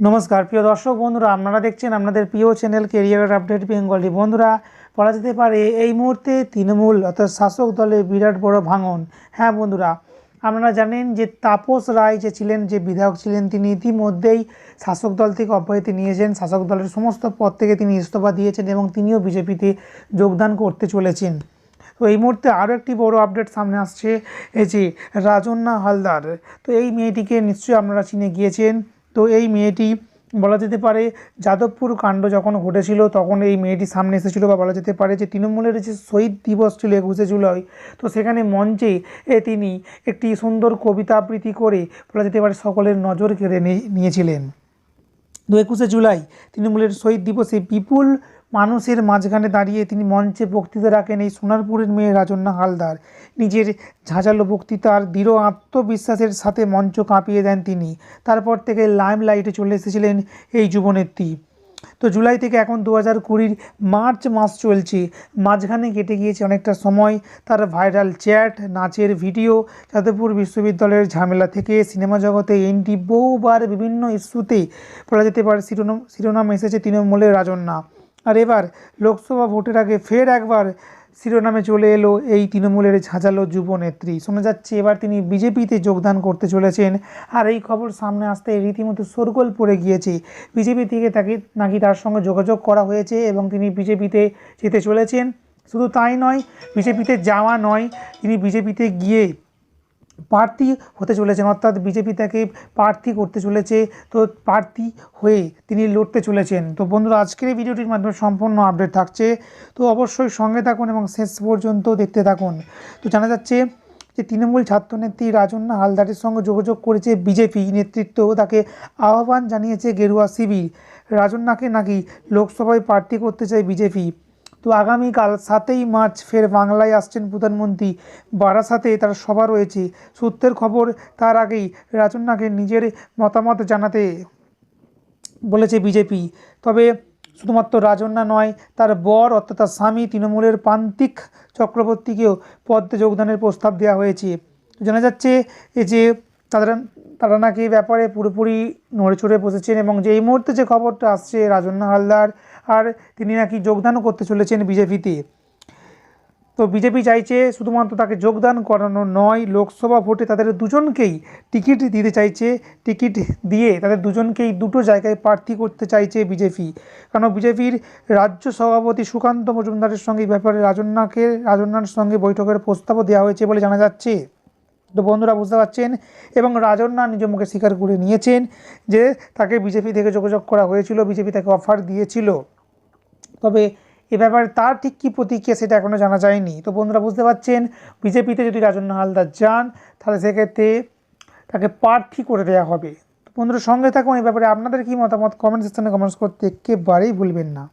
নমস্কার, প্রিয় দর্শক বন্ধুরা, আপনারা দেখছেন আপনাদের প্রিয় চ্যানেল কেরিয়ার আপডেট বেঙ্গলি বন্ধুরা বলা যেতে পারে এই মুহূর্তে তৃণমূল অর্থাৎ শাসক দলের বিরাট বড় ভাঙন। হ্যাঁ বন্ধুরা, আপনারা জানেন যে তাপস রায় যে ছিলেন, যে বিধায়ক ছিলেন, তিনি ইতিমধ্যেই শাসক দল থেকে অব্যাহতি নিয়েছেন। শাসক দলের সমস্ত পদ থেকে তিনি ইস্তফা দিয়েছেন এবং তিনিও বিজেপিতে যোগদান করতে চলেছেন। তো এই মুহূর্তে আরও একটি বড় আপডেট সামনে আসছে, এই যে রাজন্না হালদার। তো এই মেয়েটিকে নিশ্চয়ই আপনারা চিনে গিয়েছেন। তো এই মেয়েটি বলা যেতে পারে যাদবপুর কাণ্ড যখন ঘটেছিল, তখন এই মেয়েটি সামনে এসেছিল বা বলা যেতে পারে যে তৃণমূলের যে শহীদ দিবস ছিল একুশে জুলাই, তো সেখানে মঞ্চে তিনি একটি সুন্দর কবিতা আবৃত্তি করে বলা যেতে পারে সকলের নজর কেড়ে নিয়ে- নিয়েছিলেন। তো একুশে জুলাই তৃণমূলের শহীদ দিবসে বিপুল মানুষের মাঝখানে দাঁড়িয়ে তিনি মঞ্চে বক্তৃতা রাখেন এই সোনারপুরের মেয়ে রাজন্না হালদার। নিজের ঝাঁঝালো বক্তৃতার দৃঢ় আত্মবিশ্বাসের সাথে মঞ্চ কাঁপিয়ে দেন তিনি। তারপর থেকে লাইম লাইটে চলে এসেছিলেন এই যুবনেত্রী। তো জুলাই থেকে এখন দু হাজার কুড়ির মার্চ মাস চলছে। মাঝখানে কেটে গিয়েছে অনেকটা সময়। তার ভাইরাল চ্যাট, নাচের ভিডিও, যাদবপুর বিশ্ববিদ্যালয়ের ঝামেলা থেকে সিনেমা জগতে এনটি বহুবার বিভিন্ন ইস্যুতে বলা যেতে পারে শিরোনাম শিরোনাম এসেছে তৃণমূলের রাজন্যা আর এবার লোকসভা ভোটের আগে ফের একবার শিরোনামে চলে এলো এই তৃণমূলের ঝাঁঝালো যুবনেত্রী শোনা যাচ্ছে এবার তিনি বিজেপিতে যোগদান করতে চলেছেন। আর এই খবর সামনে আসতে রীতিমতো শোরগোল পড়ে গিয়েছে। বিজেপি থেকে তাকে নাকি তার সঙ্গে যোগাযোগ করা হয়েছে এবং তিনি বিজেপিতে যেতে চলেছেন। শুধু তাই নয়, বিজেপিতে যাওয়া নয়, তিনি বিজেপিতে গিয়ে প্রার্থী হতে চলেছেন, অর্থাৎ বিজেপি তাকে প্রার্থী করতে চলেছে, তো প্রার্থী হয়ে তিনি লড়তে চলেছেন। তো বন্ধুরা, আজকের এই ভিডিওটির মাধ্যমে সম্পূর্ণ আপডেট থাকছে। তো অবশ্যই সঙ্গে থাকুন এবং শেষ পর্যন্ত দেখতে থাকুন। তো জানা যাচ্ছে যে তৃণমূল ছাত্রনেত্রী রাজন্না হালদারের সঙ্গে যোগাযোগ করেছে বিজেপি নেতৃত্ব তাকে আহ্বান জানিয়েছে গেরুয়া শিবির। রাজন্নাকে নাকি লোকসভায় প্রার্থী করতে চায় বিজেপি। তো আগামীকাল সাতই মার্চ ফের বাংলায় আসছেন প্রধানমন্ত্রী। বারাসাতে তার সভা রয়েছে। সূত্রের খবর, তার আগেই রাজন্নাকে নিজের মতামত জানাতে বলেছে বিজেপি। তবে শুধুমাত্র রাজন্যা নয়, তার বর অর্থাৎ তার স্বামী তৃণমূলের প্রান্তিক চক্রবর্তীকেও পদে যোগদানের প্রস্তাব দেওয়া হয়েছে। জানা যাচ্ছে যে তারা তারা নাকি ব্যাপারে পুরোপুরি নড়ে চড়ে বসেছেন এবং যে এই মুহূর্তে যে খবরটা আসছে রাজন্যা হালদার আর তিনি নাকি যোগদানও করতে চলেছেন বিজেপিতে। তো বিজেপি চাইছে শুধুমাত্র তাকে যোগদান করানো নয়, লোকসভা ভোটে তাদের দুজনকেই টিকিট দিতে চাইছে, টিকিট দিয়ে তাদের দুজনকেই দুটো জায়গায় প্রার্থী করতে চাইছে বিজেপি। কারণ বিজেপির রাজ্য সভাপতি সুকান্ত মজুমদারের সঙ্গে এই ব্যাপারে রাজন্যাকে রাজন্যার সঙ্গে বৈঠকের প্রস্তাবও দেওয়া হয়েছে বলে জানা যাচ্ছে। তো বন্ধুরা, বুঝতে পারছেন? এবং রাজন্যা নিজ মুখে স্বীকার করে নিয়েছেন যে তাকে বিজেপি থেকে যোগাযোগ করা হয়েছিল, বিজেপি তাকে অফার দিয়েছিল। তবে এ ব্যাপারে তার ঠিক কী প্রতিক্রিয়া সেটা এখনও জানা যায়নি। তো বন্ধুরা, বুঝতে পারছেন? বিজেপিতে যদি রাজন্য হালদার যান, তাহলে সেক্ষেত্রে তাকে প্রার্থী করে দেওয়া হবে। তো বন্ধুরা, সঙ্গে থাকুন। এই ব্যাপারে আপনাদের কী মতামত? কমেন্ট সেকশনে কমেন্টস করতে একেবারেই ভুলবেন না।